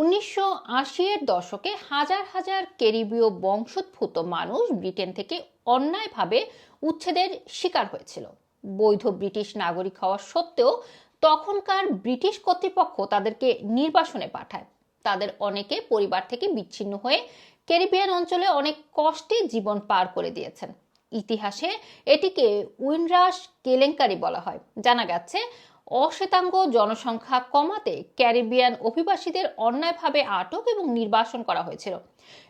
উনিশশো এর দশকে হাজার হাজার ক্যারিবীয় বংশোদ্ভূত মানুষ ব্রিটেন থেকে অন্যায়ভাবে উচ্ছেদের শিকার হয়েছিল। বৈধ ব্রিটিশ নাগরিক হওয়া সত্ত্বেও তখনকার ব্রিটিশ কর্তৃপক্ষ তাদেরকে নির্বাসনে পাঠায়। তাদের অনেকে পরিবার থেকে বিচ্ছিন্ন হয়ে ক্যারিবিয়ান অঞ্চলে অনেক কষ্টে জীবন পার করে দিয়েছেন। ইতিহাসে এটিকে উইনরাস কেলেঙ্কারি বলা হয়। জানা গেছে অশ্বেতাঙ্গ জনসংখ্যা কমাতে ক্যারিবিয়ান অভিবাসীদের অন্যায়ভাবে আটক এবং নির্বাসন করা হয়েছিল।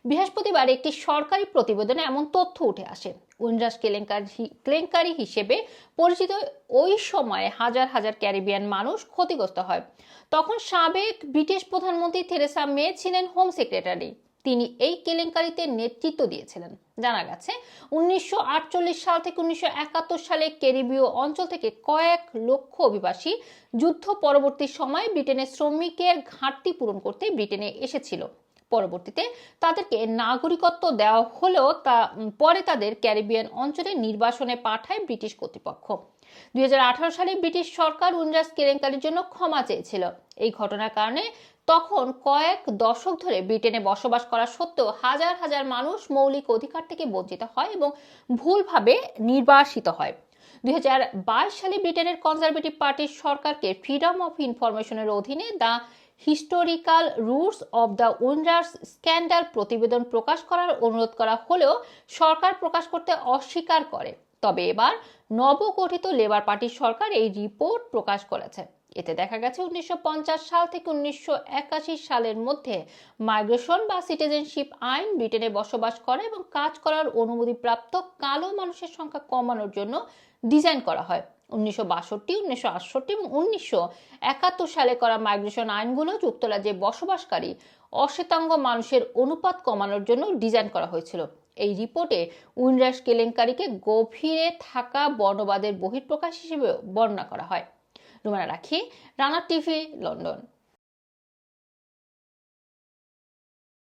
বৃহস্পতিবার একটি সরকারি প্রতিবেদনে এমন তথ্য উঠে আসে। উইনরাস কেলেঙ্কারি কেলেঙ্কারি হিসেবে পরিচিত ওই সময়ে হাজার হাজার ক্যারিবিয়ান মানুষ ক্ষতিগ্রস্ত হয়। তখন সাবেক ব্রিটিশ প্রধানমন্ত্রী থেরেসা মে ছিলেন হোম সেক্রেটারি। তিনি এই কেলেঙ্কারিতে নেতৃত্ব দিয়েছিলেন। জানা গেছে, উনিশশো আটচল্লিশ সাল থেকে উনিশশো একাত্তর সালে ক্যারিবীয় অঞ্চল থেকে কয়েক লক্ষ অভিবাসী যুদ্ধ পরবর্তী সময়ে ব্রিটেনের শ্রমিকের ঘাটতি পূরণ করতে ব্রিটেনে এসেছিল। পরবর্তীতে তাদেরকে নাগরিকত্ব দেওয়া হলেও তা পরে তাদের ক্যারিবিয়ান অঞ্চলে নির্বাসনে পাঠায় ব্রিটিশ কর্তৃপক্ষ। দুই হাজার আঠারো সালে ব্রিটিশ সরকার উনরাস কেলেঙ্কারির জন্য ক্ষমা চেয়েছিল। এই ঘটনার কারণে তখন কয়েক দশক ধরে ব্রিটেনে বসবাস করা সত্ত্বেও হাজার হাজার মানুষ মৌলিক অধিকার থেকে বঞ্চিত হয় এবং ভুলভাবে নির্বাসিত হয়। দুই হাজার বাইশ সালে ব্রিটেনের কনজারভেটিভ পার্টির সরকারকে ফ্রিডম অফ ইনফরমেশনের অধীনে the historical roots of the Windrush scandal প্রতিবেদন প্রকাশ করার অনুরোধ করা হলেও সরকার প্রকাশ করতে অস্বীকার করে। তবে এবার নবগঠিত লেবার পার্টির সরকার এই রিপোর্ট প্রকাশ করেছে। এতে দেখা গেছে উনিশশো পঞ্চাশ সাল থেকে উনিশশো একাশি সালের মধ্যে মাইগ্রেশন বা সিটিজেনশিপ আইন ব্রিটেনে বসবাস করা এবং কাজ করার অনুমতিপ্রাপ্ত কালো মানুষের সংখ্যা কমানোর জন্য ডিজাইন করা হয়। উনিশশো বাষট্টি, উনিশশো আটষট্টি এবং উনিশশো একাত্তর সালে করা মাইগ্রেশন আইনগুলো যুক্তরাজ্যে বসবাসকারী অশ্বেতাঙ্গ মানুষের অনুপাত কমানোর জন্য ডিজাইন করা হয়েছিল। এই রিপোর্টে উইনরাস কেলেঙ্কারিকে গভীরে থাকা বর্ণবাদের বহিঃপ্রকাশ হিসেবে বর্ণনা করা হয়। রুমানা রাখি, রানা টিভি, লন্ডন।